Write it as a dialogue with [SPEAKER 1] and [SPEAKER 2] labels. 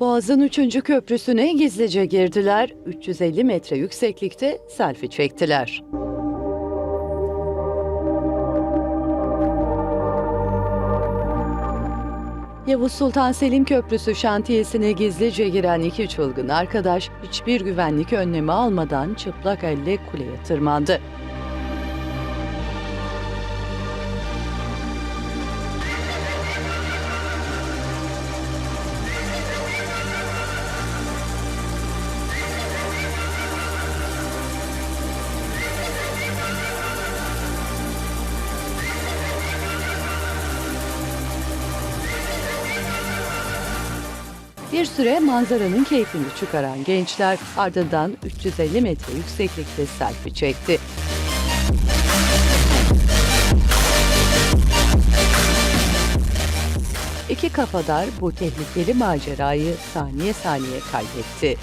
[SPEAKER 1] Boğaz'ın 3. köprüsüne gizlice girdiler, 350 metre yükseklikte selfie çektiler. Yavuz Sultan Selim Köprüsü şantiyesine gizlice giren iki çılgın arkadaş hiçbir güvenlik önlemi almadan çıplak elle kuleye tırmandı. Bir süre manzaranın keyfini çıkaran gençler ardından 350 metre yükseklikte selfie çekti. İki kafadar bu tehlikeli macerayı saniye saniye kaydetti.